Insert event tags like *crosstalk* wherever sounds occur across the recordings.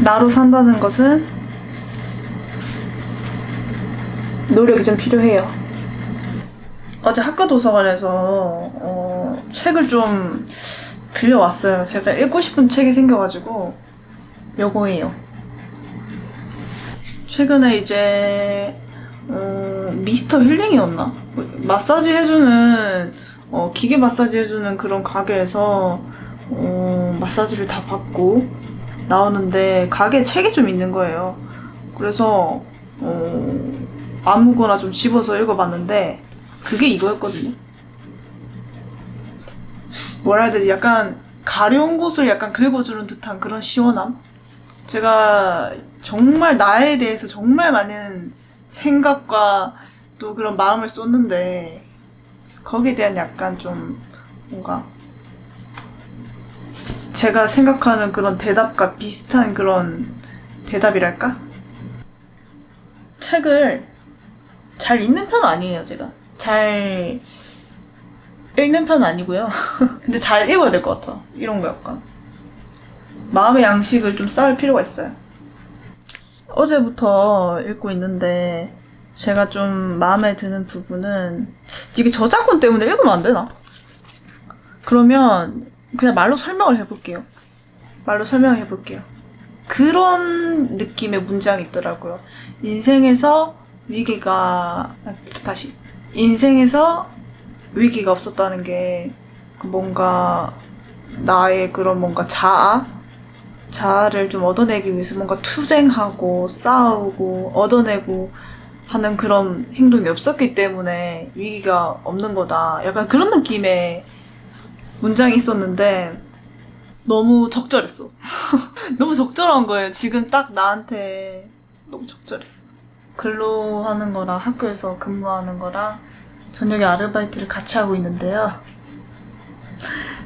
나로 산다는 것은 노력이 좀 필요해요. 어제 학교 도서관에서 어, 책을 좀 빌려왔어요. 제가 읽고 싶은 책이 생겨가지고 요거예요. 최근에 이제 어, 미스터 힐링이었나? 마사지 해주는 어, 기계 마사지 해주는 그런 가게에서 어, 마사지를 다 받고 나오는데 가게에 책이 좀 있는 거예요. 그래서 어, 아무거나 좀 집어서 읽어봤는데 그게 이거였거든요. 뭐라 해야 되지? 약간 가려운 곳을 약간 긁어주는 듯한 그런 시원함? 제가 정말 나에 대해서 정말 많은 생각과 또 그런 마음을 쏟는데 거기에 대한 약간 좀 뭔가 제가 생각하는 그런 대답과 비슷한 그런 대답이랄까? 책을 잘 읽는 편은 아니에요, 제가. 잘 읽는 편은 아니고요. *laughs* 근데 잘 읽어야 될 것 같아. 이런 거 약간. 마음의 양식을 좀 쌓을 필요가 있어요. 어제부터 읽고 있는데 제가 좀 마음에 드는 부분은 이게 저작권 때문에 읽으면 안 되나? 그러면 그냥 말로 설명을 해볼게요. 말로 설명해 볼게요. 그런 느낌의 문장이 있더라고요. 인생에서 위기가 아, 다시 인생에서 위기가 없었다는 게그 뭔가 나의 그런 뭔가 자아 자아를 좀 얻어내기 위해서 뭔가 투쟁하고 싸우고 얻어내고 하는 그런 행동이 없었기 때문에 위기가 없는 거다. 약간 그런 느낌의 문장이 있었는데 너무 적절했어. *laughs* 너무 적절한 거예요. 지금 딱 나한테 너무 적절했어. 근로하는 거랑 학교에서 근무하는 거랑 저녁에 아르바이트를 같이 하고 있는데요.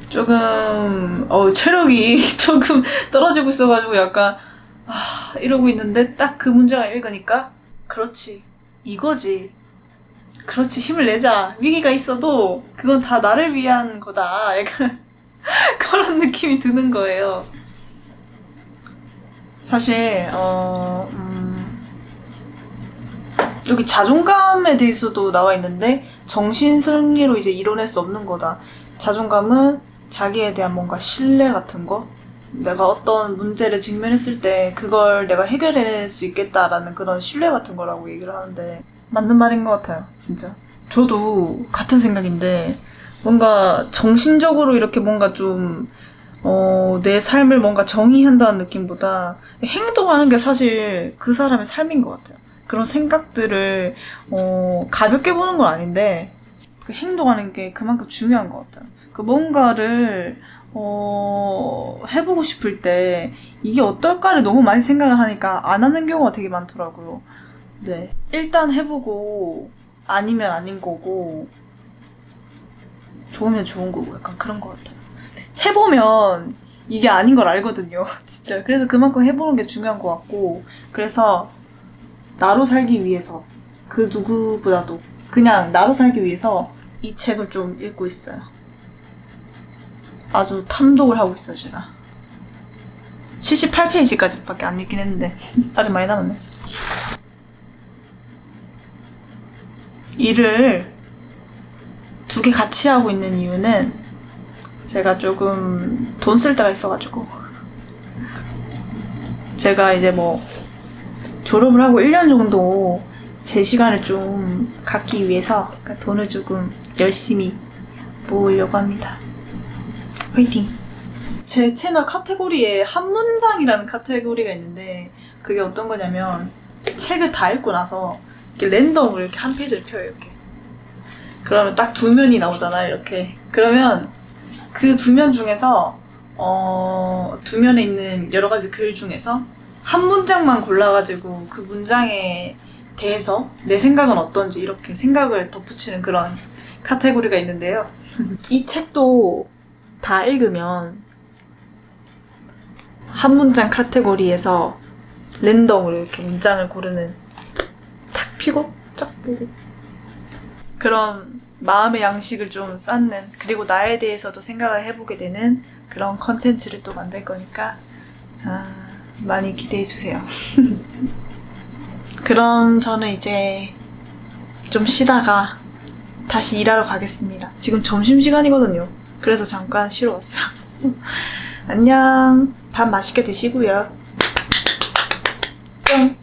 조금 어, 체력이 *laughs* 조금 떨어지고 있어가지고 약간 아, 이러고 있는데 딱 그 문장을 읽으니까 그렇지 이거지 그렇지 힘을 내자. 위기가 있어도 그건 다 나를 위한 거다. 약간 *laughs* 그런 느낌이 드는 거예요. 사실 어 음, 여기 자존감에 대해서도 나와 있는데 정신 승리로 이제 이뤄낼 수 없는 거다. 자존감은 자기에 대한 뭔가 신뢰 같은 거? 내가 어떤 문제를 직면했을 때 그걸 내가 해결해낼 수 있겠다라는 그런 신뢰 같은 거라고 얘기를 하는데 맞는 말인 것 같아요, 진짜. 저도 같은 생각인데 뭔가 정신적으로 이렇게 뭔가 좀 어, 내 삶을 뭔가 정의한다는 느낌보다 행동하는 게 사실 그 사람의 삶인 것 같아요. 그런 생각들을 어, 가볍게 보는 건 아닌데 그 행동하는 게 그만큼 중요한 것 같아요. 그 뭔가를 어, 해보고 싶을 때 이게 어떨까를 너무 많이 생각을 하니까 안 하는 경우가 되게 많더라고요. 네. 일단 해보고 아니면 아닌 거고 좋으면 좋은 거고 약간 그런 것 같아요. 해보면 이게 아닌 걸 알거든요. *laughs* 진짜. 그래서 그만큼 해보는 게 중요한 것 같고 그래서 나로 살기 위해서 그 누구보다도 그냥 나로 살기 위해서 이 책을 좀 읽고 있어요. 아주 탐독을 하고 있어요, 제가. 78페이지까지밖에 안 읽긴 했는데 *laughs* 아직 많이 남았네. 일을 두 개 같이 하고 있는 이유는 제가 조금 돈 쓸 때가 있어가지고 제가 이제 뭐 졸업을 하고 1년 정도 제 시간을 좀 갖기 위해서 그러니까 돈을 조금 열심히 모으려고 합니다. 화이팅! 제 채널 카테고리에 한 문장이라는 카테고리가 있는데 그게 어떤 거냐면 책을 다 읽고 나서 이렇게 랜덤으로 이렇게 한 페이지를 펴요 이렇게 그러면 딱 두 면이 나오잖아요 이렇게 그러면 그 두 면 중에서 어, 두 면에 있는 여러 가지 글 중에서 한 문장만 골라가지고 그 문장에 대해서 내 생각은 어떤지 이렇게 생각을 덧붙이는 그런 카테고리가 있는데요. *laughs* 이 책도 다 읽으면 한 문장 카테고리에서 랜덤으로 이렇게 문장을 고르는 탁 피고 쫙 보고 그런 마음의 양식을 좀 쌓는 그리고 나에 대해서도 생각을 해보게 되는 그런 컨텐츠를 또 만들 거니까 아, 많이 기대해 주세요. *laughs* 그럼 저는 이제 좀 쉬다가 다시 일하러 가겠습니다. 지금 점심시간이거든요. 그래서 잠깐 쉬러 왔어요. *laughs* 안녕. 밥 맛있게 드시고요. 뿅.